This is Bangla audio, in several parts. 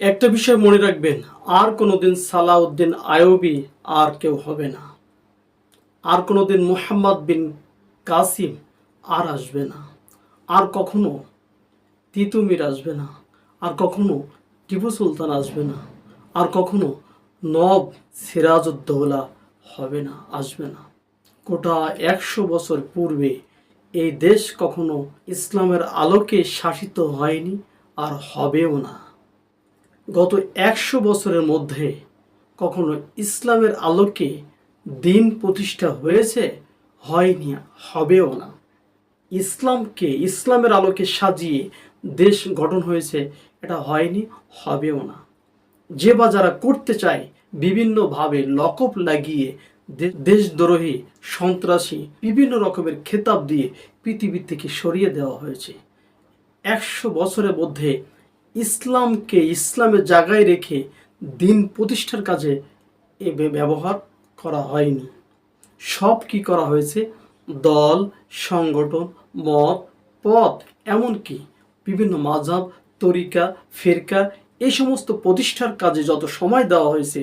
একটা বিষয় মনে রাখবেন, আর কোনোদিন সালাউদ্দিন আয়বি আর কেউ হবে না। আর কোনোদিন মুহাম্মদ বিন কাসিম আর আসবে না। আর কখনো তিতুমির আসবে না। আর কখনো টিপু সুলতান আসবে না। আর কখনো নব সিরাজউদ্দৌলা হবে না, আসবে না। গোটা একশো বছর পূর্বে এই দেশ কখনো ইসলামের আলোকে শাসিত হয়নি আর হবেও না। গত একশো বছরের মধ্যে কখনো ইসলামের আলোকে দিন প্রতিষ্ঠা হয়েছে, হয়নি, হবেও না। ইসলামকে, ইসলামের আলোকে সাজিয়ে দেশ গঠন হয়েছে, এটা হয়নি, হবেও না। যে বা যারা করতে চায়, বিভিন্নভাবে লকপ লাগিয়ে দেশদ্রোহী, সন্ত্রাসী, বিভিন্ন রকমের খেতাব দিয়ে পৃথিবী থেকে সরিয়ে দেওয়া হয়েছে। একশো বছরের মধ্যে ইসলামকে, ইসলামের জায়গায় রেখে দিন প্রতিষ্ঠার কাজে এ ব্যবহার করা হয়নি। সব কি করা হয়েছে? দল, সংগঠন, মত, পথ, এমনকি বিভিন্ন মাঝাব তরিকা, ফেরকা এই সমস্ত প্রতিষ্ঠার কাজে যত সময় দেওয়া হয়েছে,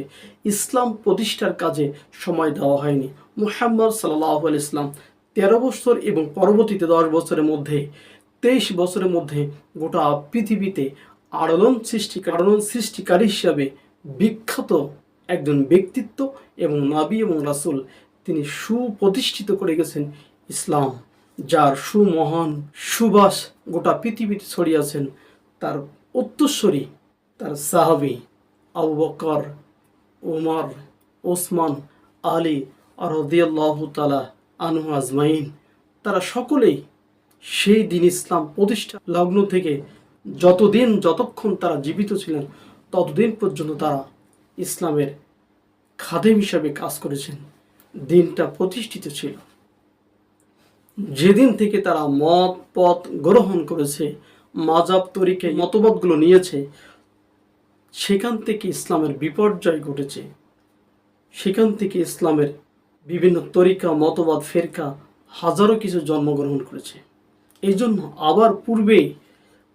ইসলাম প্রতিষ্ঠার কাজে সময় দেওয়া হয়নি। মুহাম্মদ সাল্লাহ ইসলাম তেরো বছর এবং পরবর্তীতে দশ বছরের মধ্যে, তেইশ বছরের মধ্যে গোটা পৃথিবীতে আলোড়ন সৃষ্টি আলোড়ন সৃষ্টিকারী হিসাবে বিখ্যাত একজন ব্যক্তিত্ব এবং নাবি এবং রাসূল। তিনি সুপ্রতিষ্ঠিত করে গেছেন ইসলাম, যার সুমহান সুবাস গোটা পৃথিবীতে ছড়িয়েছেন তার উত্তরস্বরী তার সাহাবি আবু বকর, উমর, ওসমান, আলী আর রদিয়াল্লাহ তালা আনহু আজমাইন। তারা সকলেই সেই দিন ইসলাম প্রতিষ্ঠা লগ্ন থেকে যতদিন যতক্ষণ তারা জীবিত ছিলেন, ততদিন পর্যন্ত তারা ইসলামের খাদেম হিসাবে কাজ করেছেন। দিনটা প্রতিষ্ঠিত ছিল। যেদিন থেকে তারা মত, পথ গ্রহণ করেছে মাজাব তরিকে মতবাদগুলো নিয়েছে, সেখান থেকে ইসলামের বিপর্যয় ঘটেছে। সেখান থেকে ইসলামের বিভিন্ন তরিকা, মতবাদ, ফেরকা হাজারো কিছু জন্মগ্রহণ করেছে। এই জন্য আবার পূর্বেই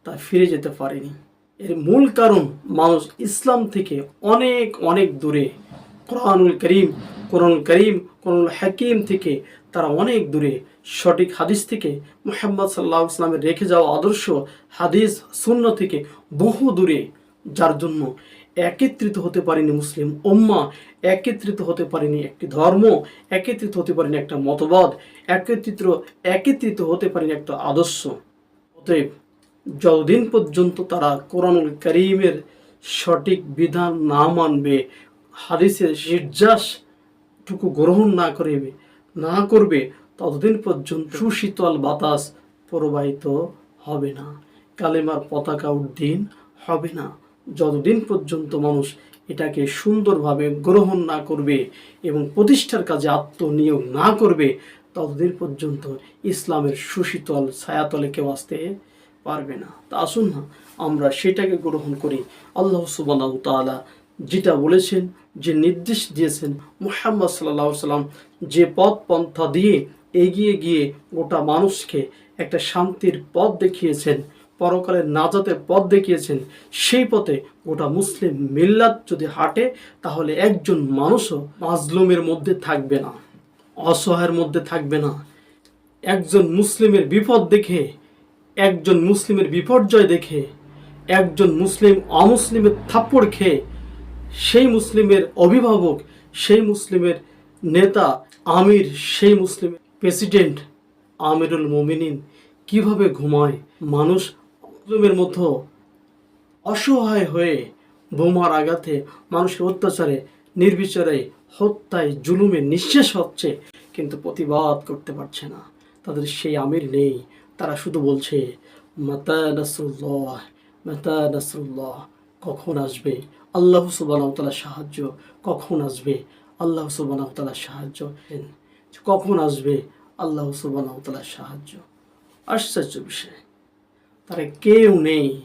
তা ফিরে যেতে পারেনি। এর মূল কারণ মানুষ ইসলাম থেকে অনেক অনেক দূরে। কোরআনুল করিম কোরআন করিম, কোরআনুল হাকিম থেকে তারা অনেক দূরে। সঠিক হাদিস থেকে মোহাম্মদ সাল্লাহ ইসলামের রেখে যাওয়া আদর্শ হাদিস শূন্য থেকে বহু দূরে। যার জন্য একত্রিত হতে পারেনি মুসলিম উম্মা, একত্রিত হতে পারেনি একটি ধর্ম, একত্রিত হতে পারেনি একটা মতবাদ, একত্রিত একত্রিত হতে পারেনি একটা আদর্শ। অতএব যতদিন পর্যন্ত তারা কোরআনুল করিমের সঠিক বিধান না মানবে, হাদিসের নির্যাসটুকু গ্রহণ না করবে না করবে, ততদিন পর্যন্ত সুশীতল বাতাস প্রবাহিত হবে না, কালেমার পতাকা উদ্দিন হবে না। যতদিন পর্যন্ত মানুষ এটাকে সুন্দরভাবে গ্রহণ না করবে এবং প্রতিষ্ঠার কাজে আত্মনিয়োগ না করবে, ততদিন পর্যন্ত ইসলামের সুশীতল ছায়াতলে কেউ আসতে পারবে না। তা আসুন না, আমরা সেটাকে গ্রহণ করি। আল্লাহ সুবাহ তাআলা যেটা বলেছেন, যে নির্দেশ দিয়েছেন, মুহাম্মদ সাল্লাহ সাল্লাম যে পথ পন্থা দিয়ে এগিয়ে গিয়ে গোটা মানুষকে একটা শান্তির পথ দেখিয়েছেন, পরকালের নাজাতের পথ দেখিয়েছেন, সেই পথে গোটা মুসলিম মিল্লাত যদি হাঁটে, তাহলে একজন মানুষও মাজলুমের মধ্যে থাকবে না, অসহায়ের মধ্যে থাকবে না। একজন মুসলিমের বিপদ দেখে একজন মুসলিমের বিপর্যয় দেখে, একজন মুসলিম অমুসলিমের থাপ্পড় খেয়ে, সেই মুসলিমের অভিভাবক, সেই মুসলিমের নেতা আমির, সেই মুসলিমের প্রেসিডেন্ট আমিরুল মোমিনিন কীভাবে ঘুমায়? মানুষ মুসলিমের মতো অসহায় হয়ে বোমার আঘাতে মানুষের অত্যাচারে, নির্বিচারে, হত্যায়, জুলুমে নিঃশেষ হচ্ছে, কিন্তু প্রতিবাদ করতে পারছে না। তাদের সেই আমির নেই। তারা শুধু বলছে, মাতা নাসরুল্লাহ মাতা নাসরুল্লাহ, কখন আসবে? আল্লাহ সুবানাউতালার সাহায্য কখন আসবে? আল্লাহ সুবানাউতালার সাহায্য কখন আসবে? আল্লাহ সুবানাউতালার সাহায্য। আশ্চর্য বিষয়। তারা কেউ নেই